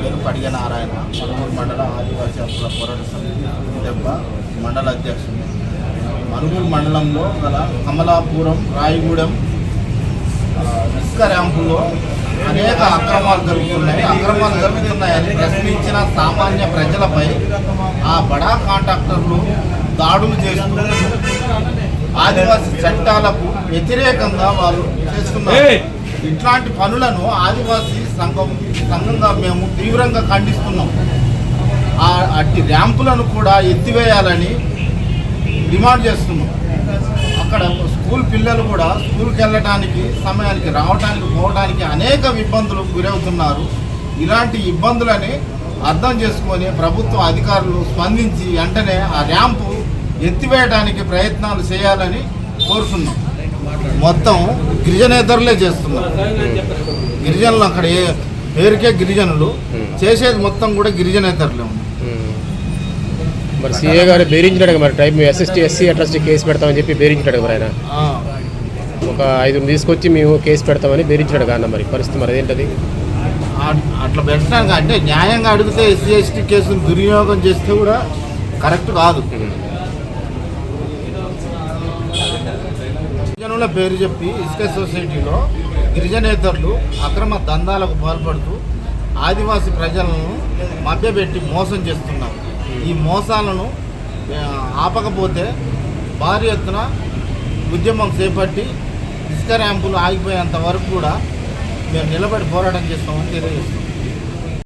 పేరు పడిగ నారాయణ మనుగూరు మండల ఆదివాసీ హక్కుల పోరాట సమితి దెబ్బ మండల అధ్యక్షుడు. మనుగూరు మండలంలో గల కమలాపురం రాయగూడెం ఇసుక ర్యాంపులో అనేక అక్రమాలు జరుగుతున్నాయి. అక్రమాలు జరుగుతున్నాయని ప్రశ్నించిన సామాన్య ప్రజలపై ఆ బడా కాంట్రాక్టర్లు దాడులు చేస్తూ ఆదివాసీ చట్టాలకు వ్యతిరేకంగా వాళ్ళు చేస్తున్నారు. ఇట్లాంటి పనులను ఆదివాసీ సంఘం సంఘంగా మేము తీవ్రంగా ఖండిస్తున్నాం. ఆ అట్టి ర్యాంపులను కూడా ఎత్తివేయాలని డిమాండ్ చేస్తున్నాం. అక్కడ స్కూల్ పిల్లలు కూడా స్కూల్కి వెళ్ళటానికి సమయానికి రావడానికి పోవడానికి అనేక ఇబ్బందులు గురవుతున్నారు. ఇలాంటి ఇబ్బందులని అర్థం చేసుకొని ప్రభుత్వ అధికారులు స్పందించి వెంటనే ఆ ర్యాంపు ఎత్తివేయడానికి ప్రయత్నాలు చేయాలని కోరుతున్నాం. మొత్తం గిరిజనేతరులే చేస్తున్నారు. గిరిజనులు అక్కడ ఏ పేరుకే గిరిజనులు. చేసేది మొత్తం కూడా గిరిజనేతరులే ఉంది మరి సీఏ గారు బెదిరించినాడు మరి time SST SC atrocity case పెడతామని చెప్పి బెదిరించినాడు మరి ఆయన. ఒక ఐదుగురు తీసుకొచ్చి మేము కేసు పెడతామని బెదిరించినాడు కాన్న మరి పరిస్థితి మరి అదేంటది? అట్లా పెట్టడానికి అంటే న్యాయంగా అడిగితే ఎస్సీ ఎస్టీ కేసులు దుర్వినియోగం చేస్తే కూడా కరెక్ట్ కాదు. గిరిజనుల పేరు చెప్పి ఇసుక సొసైటీలో గిరిజనేతరులు అక్రమ దందాలకు పాల్పడుతూ ఆదివాసీ ప్రజలను మభ్యపెట్టి మోసం చేస్తున్నారు. ఈ మోసాలను ఆపకపోతే భారీ ఎత్తున ఉద్యమం చేపట్టి ఇసుక ర్యాంపులు ఆగిపోయేంత వరకు కూడా మేము నిలబడి పోరాటం చేస్తామని తెలియజేస్తున్నాం.